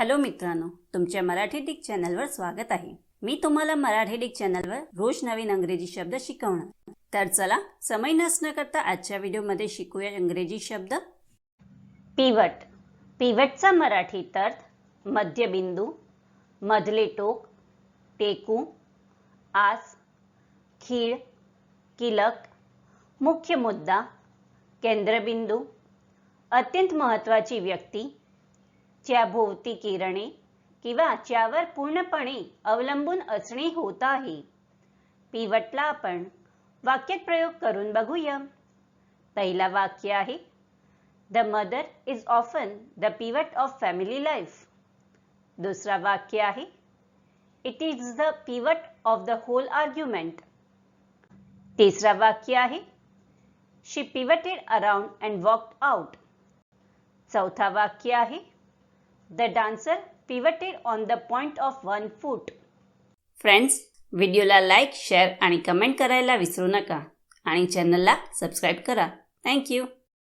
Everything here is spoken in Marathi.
हॅलो मित्रांनो तुमच्या मराठी डिक चॅनलवर स्वागत आहे. मी तुम्हाला मराठी डिक चॅनलवर रोज नवीन अंग्रेजी शब्द शिकवणार. तर चला समय नसणं करता आजच्या व्हिडिओमध्ये शिकूया इंग्रजी शब्द. पिवट. पिवटचा मराठी अर्थ मध्यबिंदू मधले टोक टेकू आस खीळ किलक मुख्य मुद्दा केंद्रबिंदू अत्यंत महत्त्वाची व्यक्ती च्या भोवती किरणे किंवा ज्यावर पूर्णपणे अवलंबून असणे होत आहे. पिवटला आपण वाक्यात प्रयोग करून बघूया. पहिला वाक्य आहे the mother is often the pivot of family life दुसरा वाक्य आहे it is the pivot of the whole argument तिसरा वाक्य आहे she pivoted around and walked out चौथा वाक्य आहे the dancer pivoted on the point of one foot friends व्हिडिओला लाईक शेअर आणि कमेंट करायला विसरू नका. आणि चॅनलला सबस्क्राईब करा. थँक्यू